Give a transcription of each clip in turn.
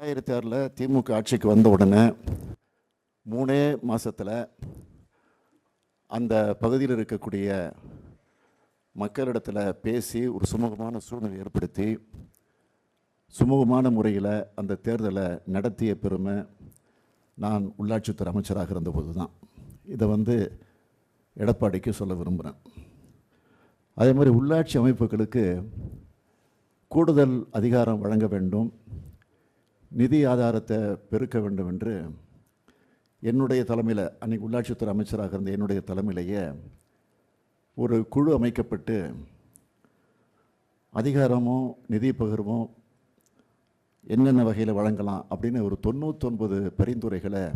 ரெண்டாயிரத்தி ஆறில் திமுக ஆட்சிக்கு வந்த உடனே மூணே மாதத்தில் அந்த பகுதியில் இருக்கக்கூடிய மக்களிடத்தில் பேசி ஒரு சுமூகமான சூழ்நிலை ஏற்படுத்தி சுமூகமான முறையில் அந்த தேர்தலை நடத்திய பெருமை நான் உள்ளாட்சித்துறை அமைச்சராக இருந்தபோது தான் இதை வந்து எடப்பாடிக்கு சொல்ல விரும்புகிறேன் அதே மாதிரி உள்ளாட்சி அமைப்புகளுக்கு கூடுதல் அதிகாரம் வழங்க வேண்டும். நிதி ஆதாரத்தை பெருக்க வேண்டும் என்று என்னுடைய தலைமையில் அன்றைக்கு உள்ளாட்சித்துறை அமைச்சராக இருந்த என்னுடைய தலைமையிலேயே ஒரு குழு அமைக்கப்பட்டு அதிகாரமும் நிதி பகிர்வும் என்னென்ன வகையில் வழங்கலாம் அப்படின்னு ஒரு தொண்ணூத்தொன்பது பரிந்துரைகளை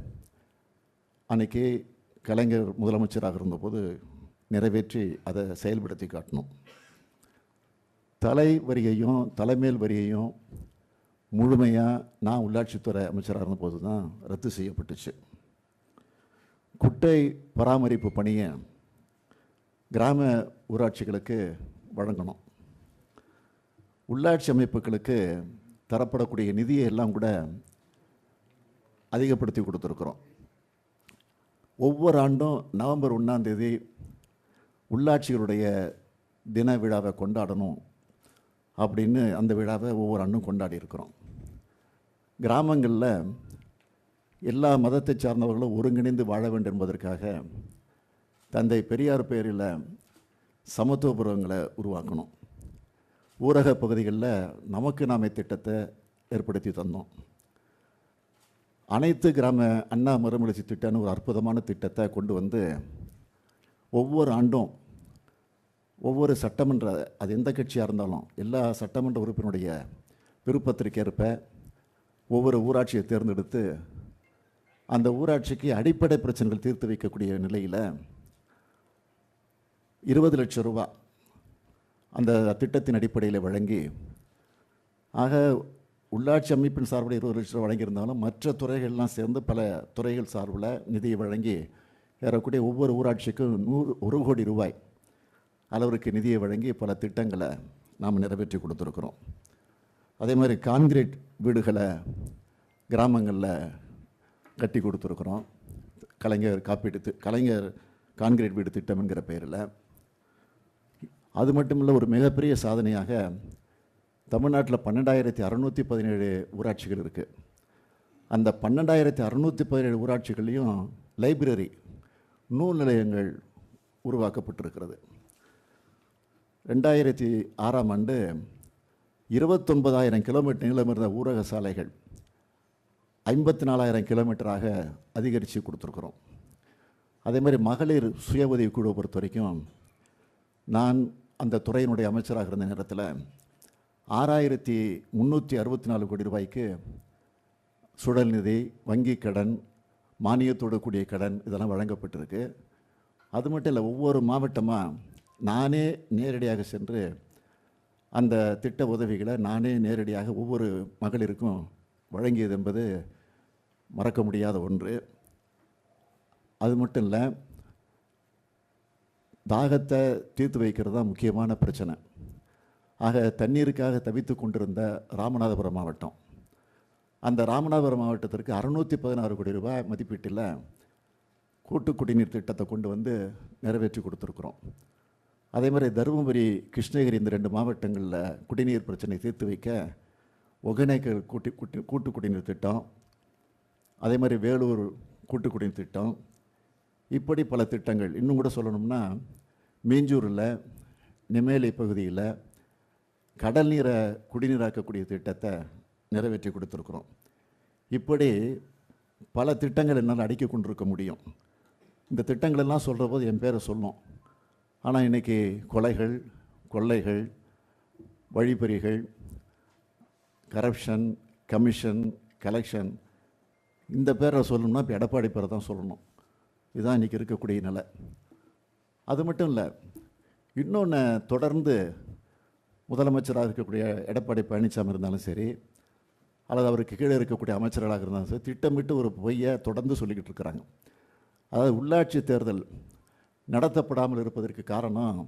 அன்னைக்கு கலைஞர் முதலமைச்சராக இருந்தபோது நிறைவேற்றி அதை செயல்படுத்தி காட்டணும். தலை வரியையும் தலைமேல் வரியையும் முழுமையாக நான் உள்ளாட்சித்துறை அமைச்சராக இருந்தபோது தான் ரத்து செய்யப்பட்டுச்சு. குட்டை பராமரிப்பு பணியை கிராம ஊராட்சிகளுக்கு வழங்கணும். உள்ளாட்சி அமைப்புகளுக்கு தரப்படக்கூடிய நிதியை எல்லாம் கூட அதிகப்படுத்தி கொடுத்துருக்குறோம். ஒவ்வொரு ஆண்டும் நவம்பர் ஒன்றாந்தேதி உள்ளாட்சிகளுடைய தின விழாவை கொண்டாடணும் அப்படின்னு அந்த விழாவை ஒவ்வொரு ஆண்டும் கொண்டாடி இருக்கிறோம். கிராமங்களில் எல்லா மதத்தை சார்ந்தவர்களும் ஒருங்கிணைந்து வாழ வேண்டும் என்பதற்காக தந்தை பெரியார் பெயரில் சமத்துவபுரங்களை உருவாக்கணும். ஊரக பகுதிகளில் நமக்கு நாமே திட்டத்தை ஏற்படுத்தி தந்தோம். அனைத்து கிராம அண்ணா மறுமலர்ச்சி திட்டம்னு ஒரு அற்புதமான திட்டத்தை கொண்டு வந்து ஒவ்வொரு ஆண்டும் ஒவ்வொரு சட்டமன்ற அது எந்த கட்சியாக இருந்தாலும் எல்லா சட்டமன்ற உறுப்பினுடைய விருப்பத்திற்கேற்ப ஒவ்வொரு ஊராட்சியை தேர்ந்தெடுத்து அந்த ஊராட்சிக்கு அடிப்படை பிரச்சனைகள் தீர்த்து வைக்கக்கூடிய நிலையில் இருபது லட்சம் ரூபா அந்த திட்டத்தின் அடிப்படையில் வழங்கி ஆக உள்ளாட்சி அமைப்பின் சார்பில் இருபது லட்சம் ரூபா வழங்கியிருந்தாலும் மற்ற துறைகள்லாம் சேர்ந்து பல துறைகள் சார்பில் நிதியை வழங்கி ஏறக்கூடிய ஒவ்வொரு ஊராட்சிக்கும் நூறு ஒரு கோடி ரூபாய் அளவிற்கு நிதியை வழங்கி பல திட்டங்களை நாம் நிறைவேற்றி கொடுத்துருக்குறோம். அதே மாதிரி கான்கிரீட் வீடுகளை கிராமங்களில் கட்டி கொடுத்துருக்குறோம். கலைஞர் காப்பீட்டு கலைஞர் கான்கிரீட் வீடு திட்டம்ங்கிற பேரில் பெயரில். அது மட்டும் இல்லை ஒரு மிகப்பெரிய சாதனையாக தமிழ்நாட்டில் பன்னெண்டாயிரத்தி அறநூற்றி பதினேழு ஊராட்சிகள் இருக்குது அந்த பன்னெண்டாயிரத்தி அறநூற்றி பதினேழு ஊராட்சிகள்லேயும் லைப்ரரி நூல் நிலையங்கள் உருவாக்கப்பட்டிருக்கிறது. ரெண்டாயிரத்தி ஆறாம் ஆண்டு இருபத்தொன்பதாயிரம் கிலோமீட்டர் நீளம் இருந்த ஊரக சாலைகள் ஐம்பத்தி நாலாயிரம் கிலோமீட்டராக அதிகரித்து கொடுத்துருக்குறோம். அதே மாதிரி மகளிர் சுய உதவி குழுவை பொறுத்த வரைக்கும் நான் அந்த துறையினுடைய அமைச்சராக இருந்த நேரத்தில் ஆறாயிரத்தி முந்நூற்றி அறுபத்தி நாலு கோடி ரூபாய்க்கு சுழல் நிதி வங்கி கடன் மானியத்தோடு கூடிய கடன் இதெல்லாம் வழங்கப்பட்டிருக்கு. அது மட்டும் இல்லை ஒவ்வொரு மாவட்டமாக நானே நேரடியாக சென்று அந்த திட்ட உதவிகளை நானே நேரடியாக ஒவ்வொரு மகளிருக்கும் வழங்கியது என்பது மறக்க முடியாத ஒன்று. அது மட்டும் இல்லை தாகத்தை தீர்த்து வைக்கிறது தான் முக்கியமான பிரச்சனை. ஆக தண்ணீருக்காக தவித்து கொண்டிருந்த ராமநாதபுரம் மாவட்டம். அந்த ராமநாதபுரம் மாவட்டத்திற்கு அறுநூற்றி பதினாறு கோடி ரூபாய் மதிப்பீட்டில் கூட்டு குடிநீர் திட்டத்தை கொண்டு வந்து நிறைவேற்றி கொடுத்துருக்குறோம். அதே மாதிரி தருமபுரி கிருஷ்ணகிரி இந்த ரெண்டு மாவட்டங்களில் குடிநீர் பிரச்சனை தீர்த்து வைக்க ஒகேனக்கல் கூட்டி கூட்டி கூட்டு குடிநீர் திட்டம் அதே மாதிரி வேலூர் கூட்டு குடிநீர் திட்டம் இப்படி பல திட்டங்கள். இன்னும் கூட சொல்லணும்னா மீஞ்சூரில் நெமேலி பகுதியில் கடல் நீரை குடிநீராக்கக்கூடிய திட்டத்தை நிறைவேற்றி கொடுத்துருக்குறோம். இப்படி பல திட்டங்கள் என்னால் அடுக்கி கொண்டிருக்க முடியும். இந்த திட்டங்களெல்லாம் சொல்கிற போது என் பேரை சொல்லும். ஆனால் இன்றைக்கி கொலைகள் கொள்ளைகள் வழிப்பறிகள் கரப்ஷன் கமிஷன் கலெக்ஷன் இந்த பேரை சொல்லணும்னா இப்போ எடப்பாடி பேரை தான் சொல்லணும். இதுதான் இன்றைக்கி இருக்கக்கூடிய நிலை. அது மட்டும் இல்லை இன்னொன்று தொடர்ந்து முதலமைச்சராக இருக்கக்கூடிய எடப்பாடி பழனிசாமி இருந்தாலும் சரி அல்லது அவருக்கு கீழே இருக்கக்கூடிய அமைச்சர்களாக இருந்தாலும் சரி திட்டமிட்டு ஒரு பொய்யை தொடர்ந்து சொல்லிக்கிட்டு இருக்கிறாங்க. அதாவது உள்ளாட்சி தேர்தல் நடத்தப்படாமல் இருப்பதற்கு காரணம்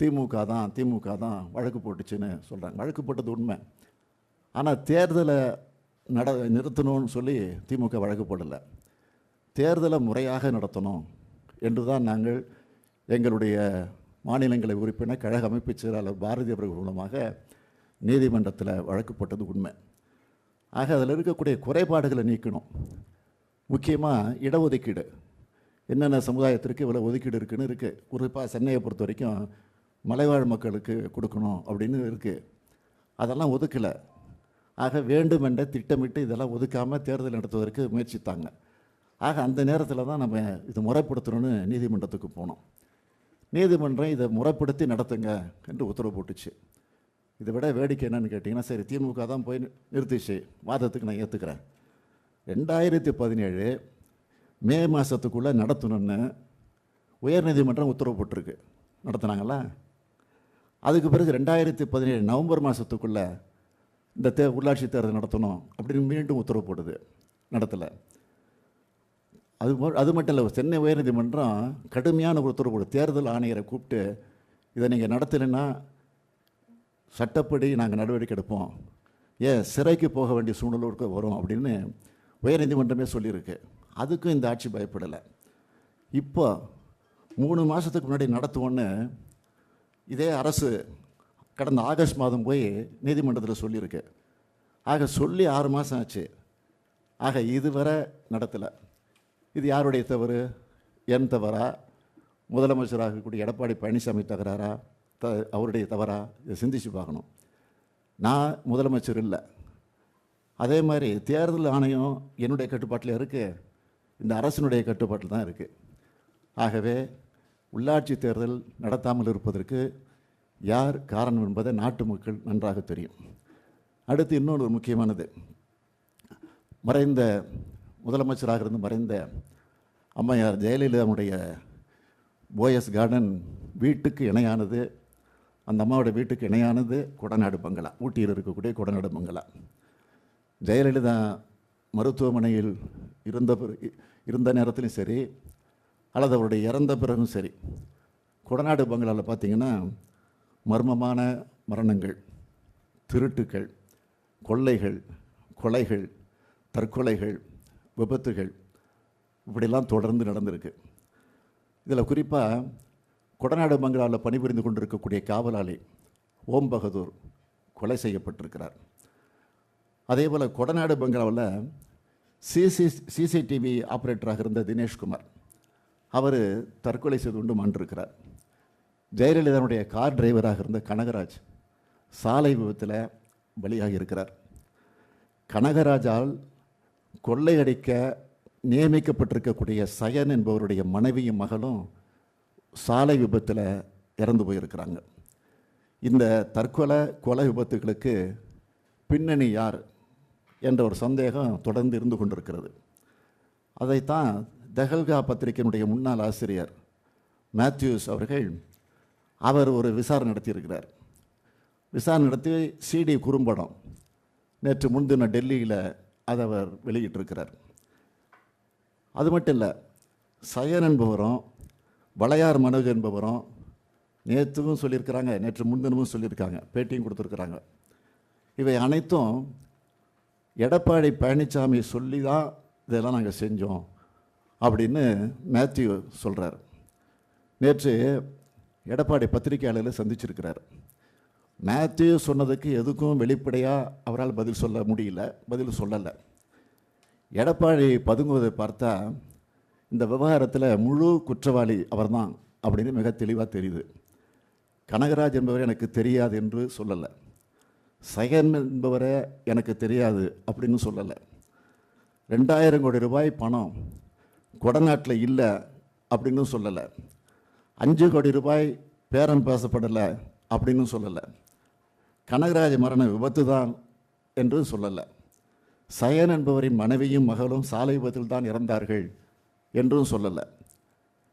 திமுக தான் திமுக தான் வழக்கு போட்டுச்சுன்னு சொல்கிறாங்க வழக்கு போட்டது உண்மை. ஆனால் தேர்தலை நட நிறுத்தணும்னு சொல்லி திமுக வழக்கு போடலை. தேர்தலை முறையாக நடத்தணும் என்று தான் நாங்கள் எங்களுடைய மாநிலங்களை உறுப்பினர் கழக அமைப்புச் செயலாளர் பாரதி அவர்கள் மூலமாக நீதிமன்றத்தில் வழக்கு போட்டது உண்மை. ஆக அதில் இருக்கக்கூடிய குறைபாடுகளை நீக்கணும். முக்கியமாக இடஒதுக்கீடு. என்னென்ன சமுதாயத்திற்கு இவ்வளோ ஒதுக்கீடு இருக்குதுன்னு இருக்குது குறிப்பாக சென்னையை பொறுத்த வரைக்கும் மலைவாழ் மக்களுக்கு கொடுக்கணும் அப்படின்னு இருக்குது அதெல்லாம் ஒதுக்கலை. ஆக வேண்டுமென்ற திட்டமிட்டு இதெல்லாம் ஒதுக்காமல் தேர்தல் நடத்துவதற்கு முயற்சித்தாங்க. ஆக அந்த நேரத்தில் தான் நம்ம இது முறைப்படுத்தணும்னு நீதிமன்றத்துக்கு போனோம். நீதிமன்றம் இதை முறைப்படுத்தி நடத்துங்க என்று உத்தரவு போட்டுச்சு. இதை விட வேடிக்கை என்னன்னு கேட்டிங்கன்னா சரி திமுக தான் போய் நிறுத்திச்சு. வாதத்துக்கு நான் ஏற்றுக்கிறேன் ரெண்டாயிரத்தி பதினேழு மே மாதத்துக்குள்ளே நடத்தணும்னு உயர்நீதிமன்றம் உத்தரவு போட்டிருக்கு. நடத்துனாங்களா? அதுக்கு பிறகு ரெண்டாயிரத்தி பதினேழு நவம்பர் மாதத்துக்குள்ளே இந்த தே உள்ளாட்சி தேர்தல் நடத்தணும் அப்படின்னு மீண்டும் உத்தரவு போடுது நடத்தலை. அது அது மட்டும் இல்லை சென்னை உயர்நீதிமன்றம் கடுமையான ஒரு உத்தரவு போடு தேர்தல் ஆணையரை கூப்பிட்டு இதை நீங்கள் நடத்தலைன்னா சட்டப்படி நாங்கள் நடவடிக்கை எடுப்போம். ஏன் சிறைக்கு போக வேண்டிய சூழ்நிலை வரும் அப்படின்னு உயர்நீதிமன்றமே சொல்லியிருக்கு. அதுக்கும் இந்த ஆட்சி பயப்படலை. இப்போ மூணு மாதத்துக்கு முன்னாடி நடத்துவோன்னு இதே அரசு கடந்த ஆகஸ்ட் மாதம் போய் நீதிமன்றத்தில் சொல்லியிருக்கு. ஆக சொல்லி ஆறு மாதம் ஆச்சு. ஆக இதுவரை நடத்தலை. இது யாருடைய தவறு? என் தவறா? முதலமைச்சராக இருக்கக்கூடிய எடப்பாடி பழனிசாமி தகராறா? த அவருடைய தவறா? இதை சிந்திச்சு பார்க்கணும். நான் முதலமைச்சர் இல்லை. அதே மாதிரி தேர்தல் ஆணையம் என்னுடைய கட்டுப்பாட்டில் இருக்குது இந்த அரசினுடைய கட்டுப்பாட்டில் தான் இருக்குது ஆகவே உள்ளாட்சி தேர்தல் நடத்தாமல் இருப்பதற்கு யார் காரணம் என்பதை நாட்டு மக்கள் நன்றாக தெரியும். அடுத்து இன்னொரு முக்கியமானது. மறைந்த முதலமைச்சராக இருந்து மறைந்த அம்மையார் ஜெயலலிதாவுடைய போயஸ் கார்டன் வீட்டுக்கு இணையானது அந்த அம்மாவோட வீட்டுக்கு இணையானது கொடநாடு பங்களா ஊட்டியில் இருக்கக்கூடிய கொடநாடு பங்களா. ஜெயலலிதா மருத்துவமனையில் இருந்த இருந்த நேரத்திலும் சரி அல்லது அவருடைய இறந்த பிறகும் சரி கொடநாடு பங்களாவில் பார்த்திங்கன்னா மர்மமான மரணங்கள் திருட்டுக்கள் கொள்ளைகள் கொலைகள் தற்கொலைகள் விபத்துகள் இப்படிலாம் தொடர்ந்து நடந்திருக்கு. இதில் குறிப்பாக கொடநாடு பங்களாவில் பணிபுரிந்து கொண்டிருக்கக்கூடிய காவலாளி ஓம் பகதூர் கொலை செய்யப்பட்டிருக்கிறார். அதே போல் கொடநாடு பங்களாவில் சிசி சிசிடிவி ஆப்ரேட்டராக இருந்த தினேஷ்குமார் அவர் தற்கொலை செய்து கொண்டு மாண்டிருக்கிறார். ஜெயலலிதாவுடைய கார் டிரைவராக இருந்த கனகராஜ் சாலை விபத்தில் பலியாகி இருக்கிறார். கனகராஜால் கொள்ளையடிக்க நியமிக்கப்பட்டிருக்கக்கூடிய சயன் என்பவருடைய மனைவியும் மகளும் சாலை விபத்தில் இறந்து போயிருக்கிறாங்க. இந்த தற்கொலை கொலை விபத்துகளுக்கு பின்னணி யார்? என்ற ஒரு சந்தேகம் தொடர்ந்து இருந்து கொண்டிருக்கிறது. அதைத்தான் தெஹல்கா பத்திரிகையினுடைய முன்னாள் ஆசிரியர் மேத்யூஸ் அவர்கள் அவர் ஒரு விசாரணை நடத்தியிருக்கிறார். விசாரணை நடத்தி சிடி குறும்படம் நேற்று முன்தின டெல்லியில் அதை அவர் வெளியிட்டிருக்கிறார். அது மட்டும் இல்லை சயன் என்பவரும் வளையார் மனோஜ் என்பவரும் நேற்றுவும் சொல்லியிருக்கிறாங்க நேற்று முன்தினமும் சொல்லியிருக்காங்க பேட்டியும் கொடுத்துருக்குறாங்க. இவை அனைத்தும் எடப்பாடி பழனிசாமி சொல்லி தான் இதெல்லாம் நாங்கள் செஞ்சோம் அப்படின்னு மேத்யூ சொல்கிறார் நேற்று எடப்பாடி பத்திரிகையாளர்களை சந்திச்சிருக்கிறார். மேத்யூ சொன்னதுக்கு எதுக்கும் வெளிப்படையாக அவரால் பதில் சொல்ல முடியல பதில் சொல்லலை. எடப்பாடி பதுங்குவதை பார்த்தா இந்த விவகாரத்தில் முழு குற்றவாளி அவர்தான் அப்படின்னு மிக தெளிவாக தெரியுது. கனகராஜ் என்பவர் எனக்கு தெரியாது என்று சொல்லலை. சயன் என்பவரை எனக்கு தெரியாது அப்படின்னு சொல்லலை. ரெண்டாயிரம் கோடி ரூபாய் பணம் கொடநாட்டில் இல்லை அப்படின்னு சொல்லலை. அஞ்சு கோடி ரூபாய் பேரம் பேசப்படலை அப்படின்னு சொல்லலை. கனகராஜ் மரண விபத்து தான் என்று சொல்லலை. சயன் என்பவரின் மனைவியும் மகளும் சாலை விபத்தில் தான் இறந்தார்கள் என்றும் சொல்லலை.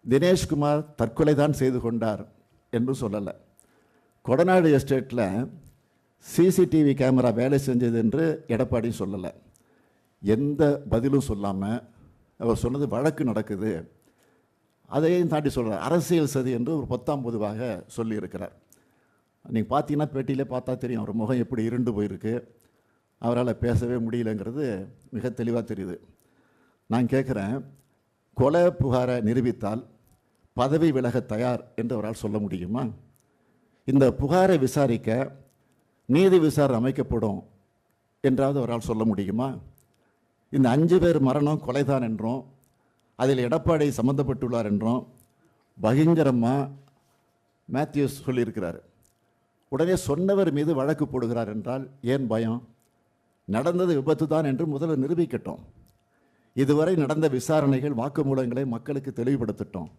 தினேஷ்குமார் தற்கொலை தான் செய்து கொண்டார் என்றும் சொல்லலை. கொடநாடு எஸ்டேட்டில் சிசிடிவி கேமரா வேலை செஞ்சது என்று எடப்பாடி சொல்லலை. எந்த பதிலும் சொல்லாமல் அவர் சொன்னது வழக்கு நடக்குது. அதையும் தாண்டி சொல்கிறார் அரசியல் சதி என்று ஒரு பத்தாம் பொதுவாக சொல்லியிருக்கிறார். நீங்கள் பார்த்தீங்கன்னா பேட்டியிலே பார்த்தா தெரியும். அவர் முகம் எப்படி இருண்டு போயிருக்கு. அவரால் பேசவே முடியலங்கிறது மிக தெளிவாக தெரியுது. நான் கேட்குறேன் கொலை புகாரை நிரூபித்தால் பதவி விலக தயார் என்று அவரால் சொல்ல முடியுமா? இந்த புகாரை விசாரிக்க நீதி விசாரணை அமைக்கப்படும் என்றாவது அவரால் சொல்ல முடியுமா? இந்த அஞ்சு பேர் மரணம் கொலைதான் என்றும் அதில் எடப்பாடி சம்மந்தப்பட்டுள்ளார் என்றும் பகிங்கரமாக மேத்யூஸ் சொல்லியிருக்கிறார். உடனே சொன்னவர் மீது வழக்கு போடுகிறார் என்றால் ஏன் பயம்? நடந்தது விபத்து தான் என்று முதல்ல நிரூபிக்கட்டும். இதுவரை நடந்த விசாரணைகள் வாக்குமூலங்களை மக்களுக்கு தெளிவுபடுத்தட்டும்.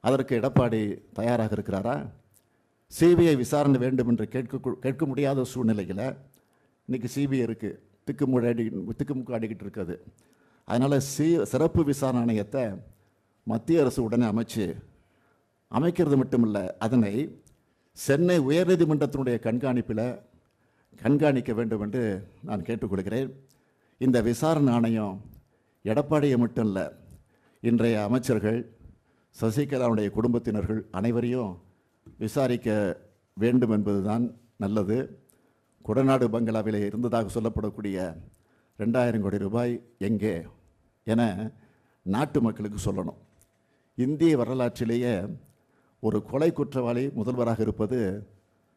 அதற்கு எடப்பாடி தயாராக இருக்கிறாரா? சிபிஐ விசாரணை வேண்டும் என்று கேட்க கேட்க முடியாத சூழ்நிலையில் இன்றைக்கி சிபிஐ இருக்குது திக்குமுடாடி திக்குமுக்காடிக்கிட்டு இருக்குது. அதனால் சி சிறப்பு விசாரணை ஆணையத்தை மத்திய அரசு உடனே அமைச்சு அமைக்கிறது மட்டுமில்லை அதனை சென்னை உயர்நீதிமன்றத்தினுடைய கண்காணிப்பில் கண்காணிக்க வேண்டும் என்று நான் கேட்டுக்கொள்கிறேன். இந்த விசாரணை ஆணையம் எடப்பாடியை மட்டும் இல்லை இன்றைய அமைச்சர்கள் சசிகலாவுடைய குடும்பத்தினர்கள் அனைவரையும் விசாரிக்க வேண்டும் என்பதுதான் நல்லது. கொடநாடு பங்களாவிலே இருந்ததாக சொல்லப்படக்கூடிய ரெண்டாயிரம் கோடி ரூபாய் எங்கே என நாட்டு மக்களுக்கு சொல்லணும். இந்திய வரலாற்றிலேயே ஒரு கொலை குற்றவாளி முதல்வராக இருப்பது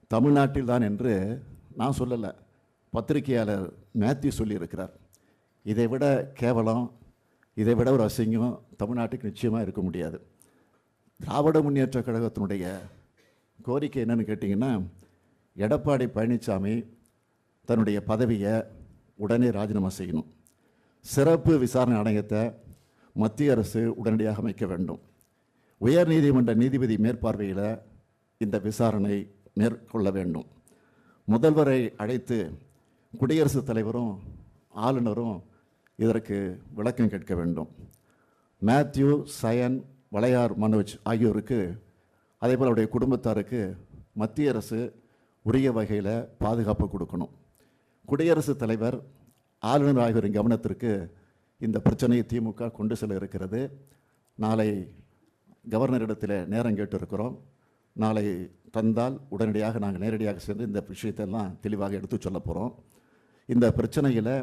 தமிழ்நாட்டில் தான் என்று நான் சொல்லலை. பத்திரிகையாளர் மேத்யூ சொல்லியிருக்கிறார். இதை விட கேவலம் இதை விட ஒரு அசிங்கம் தமிழ்நாட்டுக்கு நிச்சயமாக இருக்க முடியாது. திராவிட முன்னேற்ற கழகத்தினுடைய கோரிக்கை என்னென்னு கேட்டிங்கன்னா எடப்பாடி பழனிசாமி தன்னுடைய பதவியை உடனே ராஜினாமா செய்யணும். சிறப்பு விசாரணை ஆணையத்தை மத்திய அரசு உடனடியாக அமைக்க வேண்டும். உயர் நீதிமன்ற நீதிபதி மேற்பார்வையில் இந்த விசாரணை மேற்கொள்ள வேண்டும். முதல்வரை அழைத்து குடியரசுத் தலைவரும் ஆளுநரும் இதற்கு விளக்கம் கேட்க வேண்டும். மேத்யூ சயன் வளையார் மனோஜ் ஆகியோருக்கு அதே போல் அவருடைய குடும்பத்தாருக்கு மத்திய அரசு உரிய வகையில் பாதுகாப்பு கொடுக்கணும். குடியரசுத் தலைவர் ஆளுநர் ஆகியோரின் கவனத்திற்கு இந்த பிரச்சனையை திமுக கொண்டு செல்ல இருக்கிறது. நாளை கவர்னரிடத்தில் நேரம் கேட்டு இருக்கிறோம் நாளை தந்தால் உடனடியாக நாங்கள் நேரடியாக சென்று இந்த விஷயத்தெல்லாம் தெளிவாக எடுத்து சொல்ல போகிறோம் இந்த பிரச்சனையில்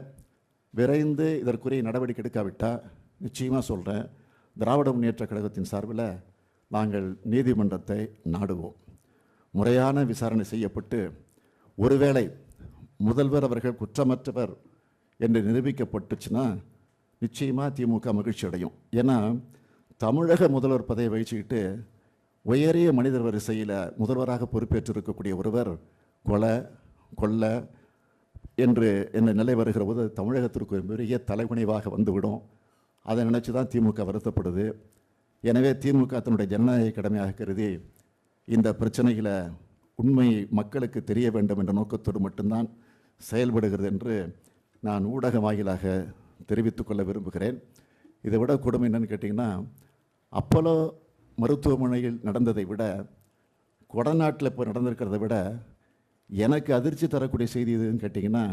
விரைந்து இதற்குரிய நடவடிக்கை எடுக்காவிட்டால் நிச்சயமாக சொல்கிறேன் திராவிட முன்னேற்ற கழகத்தின் சார்பில் நாங்கள் நீதிமன்றத்தை நாடுவோம். முறையான விசாரணை செய்யப்பட்டு ஒருவேளை முதல்வர் அவர்கள் குற்றமற்றவர் என்று நிரூபிக்கப்பட்டுச்சுன்னா நிச்சயமாக திமுக மகிழ்ச்சி அடையும். ஏன்னா தமிழக முதல்வர் பதவியை வகிச்சுக்கிட்டு உயரிய மனிதர் வரிசையில் முதல்வராக பொறுப்பேற்றிருக்கக்கூடிய ஒருவர் கொலை கொல்ல என்று என்ன நிலை வருகிற போது தமிழகத்திற்கு ஒரு பெரிய தலைமுனைவாக வந்துவிடும். அதை நினச்சி தான் திமுக வருத்தப்படுது. எனவே திமுக தன்னுடைய ஜனநாயக கடமையாக கருதி இந்த பிரச்சனைகளை உண்மை மக்களுக்கு தெரிய வேண்டும் என்ற நோக்கத்தோடு மட்டும்தான் செயல்படுகிறது என்று நான் ஊடக வாயிலாக தெரிவித்துக்கொள்ள விரும்புகிறேன். இதை விட கொடுமை என்னன்னு கேட்டிங்கன்னா அப்போலோ மருத்துவமனையில் நடந்ததை விட கொடநாட்டில் இப்போ நடந்திருக்கிறத விட எனக்கு அதிர்ச்சி தரக்கூடிய செய்தி எதுன்னு கேட்டிங்கன்னா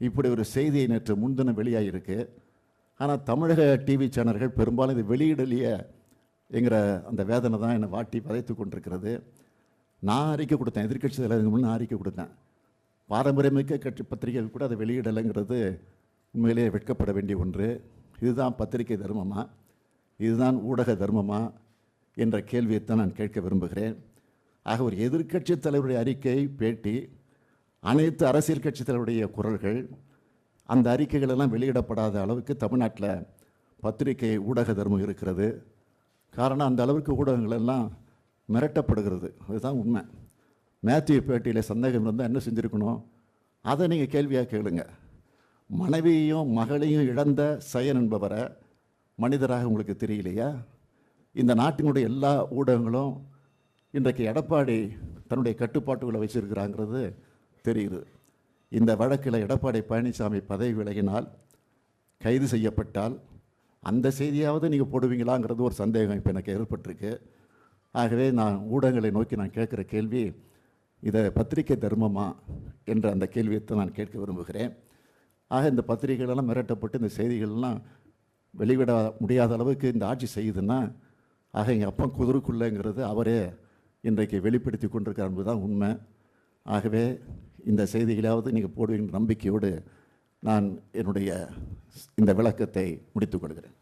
இப்படி ஒரு செய்தியை நேற்று முன்தினம் வெளியாகிருக்கு ஆனால் தமிழக டிவி சேனல்கள் பெரும்பாலும் இது வெளியிடலையே என்கிற அந்த வேதனை தான் என்னை வாட்டி பதைத்து கொண்டிருக்கிறது. நான் அறிக்கை கொடுத்தேன். எதிர்க்கட்சி தலைவருக்கு முன்னே அறிக்கை கொடுத்தேன். பாரம்பரியமிக்க கட்சி பத்திரிகைகள் கூட அதை வெளியிடலைங்கிறது உண்மையிலேயே வெட்கப்பட வேண்டிய ஒன்று. இதுதான் பத்திரிகை தர்மமா? இதுதான் ஊடக தர்மமா? என்ற கேள்வியைத்தான் நான் கேட்க விரும்புகிறேன். ஆக ஒரு எதிர்க்கட்சி தலைவருடைய அறிக்கை பேட்டி அனைத்து அரசியல் கட்சி தலைவருடைய குரல்கள் அந்த அறிக்கைகள் எல்லாம் வெளியிடப்படாத அளவுக்கு தமிழ்நாட்டில் பத்திரிகை ஊடக தர்மம் இருக்கிறது. காரணம் அந்த அளவுக்கு ஊடகங்கள் எல்லாம் மிரட்டப்படுகிறது. அதுதான் உண்மை. மேத்யூ பேட்டியில் சந்தேகம் இருந்தால் என்ன செஞ்சுருக்கணும்? அதை நீங்கள் கேள்வியாக கேளுங்க. மனைவியையும் மகளையும் இழந்த சயன் என்பவரை மனிதராக உங்களுக்கு தெரியலையா? இந்த நாட்டினுடைய எல்லா ஊடகங்களும் இன்றைக்கு எடப்பாடி தன்னுடைய கட்டுப்பாட்டுகளை வச்சுருக்கிறாங்கிறது தெரியுது. இந்த வழக்கில் எடப்பாடி பழனிசாமி பதவி விலகினால் கைது செய்யப்பட்டால் அந்த செய்தியாவது நீங்கள் போடுவீங்களாங்கிறது ஒரு சந்தேகம் இப்போ எனக்கு ஏற்பட்டிருக்கு. ஆகவே நான் ஊடகங்களை நோக்கி நான் கேட்குற கேள்வி இதை பத்திரிகை தர்மமா என்ற அந்த கேள்வியை நான் கேட்க விரும்புகிறேன். ஆக இந்த பத்திரிகைகளெல்லாம் மிரட்டப்பட்டு இந்த செய்திகள்லாம் வெளிவிட முடியாத அளவுக்கு இந்த ஆட்சி செய்யுதுன்னா ஆக எங்கள் அப்பா குதிருக்குள்ளேங்கிறது அவரே இன்றைக்கு வெளிப்படுத்தி கொண்டிருக்கார் என்பதுதான் உண்மை. ஆகவே இந்த செய்திகளாவது நீங்கள் போடுவீங்க நம்பிக்கையோடு நான் என்னுடைய இந்த விளக்கத்தை முடித்துக் கொள்கிறேன்.